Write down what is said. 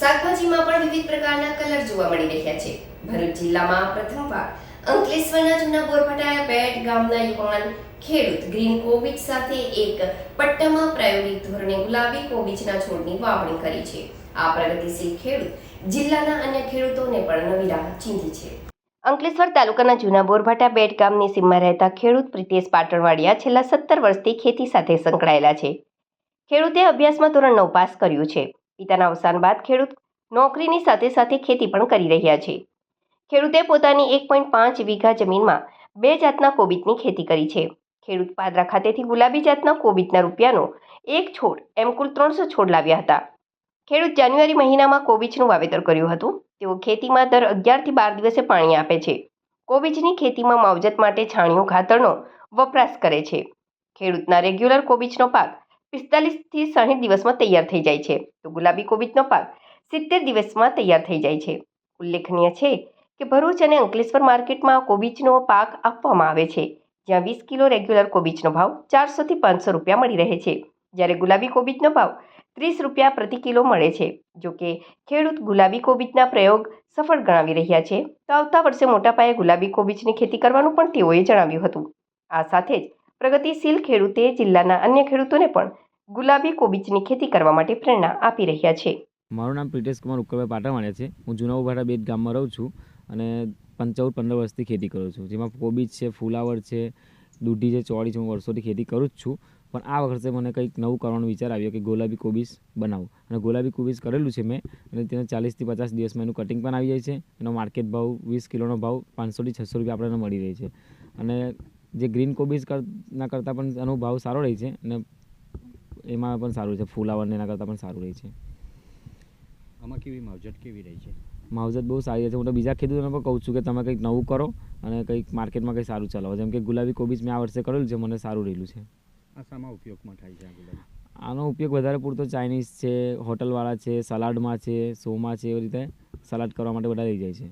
શાકભાજીમાં પણ વિવિધ પ્રકારના કલર જોવા મળી રહ્યા છે. ભરૂચ જિલ્લામાં પ્રથમવાર અંકલેશ્વરના જૂના બોરફાટા બેટ ગામના યુવાન ખેડૂત ગ્રીન કોબીજ સાથે એક પટ્ટામાં પ્રાયોગિક ધોરણે ગુલાબી કોબીજના છોડની વાવણી કરી છે. આ પ્રગતિશીલ ખેડૂત જિલ્લાના અન્ય ખેડૂતોને પણ નવી રાહ ચીંધી છે. અંકલેશ્વર તાલુકાના જૂના બોરભાટા બેટ ગામની સીમમાં રહેતા ખેડૂત પ્રિતેશ પાટણવાડિયા છેલ્લા સત્તર વર્ષથી ખેતી સાથે સંકળાયેલા છે. ખેડૂતે અભ્યાસમાં ધોરણ નવ પાસ કર્યું છે. પિતાના અવસાન બાદ ખેડૂત નોકરીની સાથે સાથે ખેતી પણ કરી રહ્યા છે. ખેડૂતે પોતાની એક પોઈન્ટ પાંચ વીઘા જમીનમાં બે જાતના કોબીજની ખેતી કરી છે. ખેડૂત પાદરા ખાતેથી ગુલાબી જાતના કોબીજના રૂપિયાનો એક છોડ એમ કુલ ત્રણસો છોડ લાવ્યા હતા. ખેડૂત જાન્યુઆરી મહિનામાં કોબીજનું વાવેતર કર્યું હતું. તેઓ ખેતીમાં દર અગિયારથી બાર દિવસે પાણી આપે છે. કોબીજની ખેતીમાં માવજત માટે છાણિયું ખાતરનો વપરાશ કરે છે. ખેડૂતના રેગ્યુલર કોબીજનો પાક પિસ્તાલીસથી સાહીઠ દિવસમાં તૈયાર થઈ જાય છે. તો ગુલાબી કોબીજનો પાક સિત્તેર દિવસમાં તૈયાર થઈ જાય છે. ઉલ્લેખનીય છે કે ભરૂચ અને અંકલેશ્વર માર્કેટમાં કોબીજનો પાક આપવામાં આવે છે. જ્યાં વીસ કિલો રેગ્યુલર કોબીજનો ભાવ ચારસોથી પાંચસો રૂપિયા મળી રહે છે. જ્યારે ગુલાબી કોબીજનો ભાવ ત્રીસ રૂપિયા પ્રતિ કિલો મળે છે. જો કે ખેડૂત ગુલાબી કોબીજના પ્રયોગ સફળ ગણાવી રહ્યા છે, તો આવતા વર્ષે મોટા પાયે ગુલાબી કોબીજની ખેતી કરવાનું પણ તેઓએ જણાવ્યું હતું. આ સાથે જ પ્રગતિશીલ ખેડૂતે જિલ્લાના અન્ય ખેડૂતોને પણ ગુલાબી કોબીજની ખેતી કરવા માટે પ્રેરણા આપી રહ્યા છે. મારું નામ પ્રિટેશ કુમાર ઉક્કરભાઈ પાટાવાડિયા છે. હું જૂના ઉભાટા બેટ ગામમાં રહું છું અને પંચાવન પંદર વર્ષથી ખેતી કરું છું. જેમાં કોબીજ છે, ફુલાવર છે, દૂધી છે, ચોળી છે, હું વર્ષોથી ખેતી કરું જ છું. પણ આ વખતે મને કંઈક નવું કરવાનો વિચાર આવ્યો કે ગુલાબી કોબીજ બનાવું. અને ગુલાબી કોબીજ કરેલું છે મેં અને તેને ચાલીસથી પચાસ દિવસમાં એનું કટિંગ પણ આવી જાય છે. એનો માર્કેટ ભાવ વીસ કિલોનો ભાવ પાંચસોથી છસો રૂપિયા આપણને મળી રહે છે. અને જે ગ્રીન કોબીઝ ના કરતાં પણ એનો ભાવ સારો રહે છે અને એમાં પણ સારું છે. ફુલાવરને એના કરતાં પણ સારું રહે છે. આમાં કેવી માવજત કેવી રહી છે? માવજત બહુ સારી રહે છે. હું તો બીજા ખેડૂતોને પણ કહું છું કે તમે કંઈક નવું કરો અને કંઈક માર્કેટમાં કંઈક સારું ચલાવો. જેમ કે ગુલાબી કોબીજ મેં આ વર્ષે કરેલું છે મને સારું રહેલું છે. આ શામાં ઉપયોગમાં થાય છે આ ગુલાબી? આનો ઉપયોગ વધારે પૂરતો ચાઇનીઝ છે હોટલવાળા છે સલાડમાં છે શોમાં છે એવી રીતે સલાડ કરવા માટે બધા લઈ જાય છે.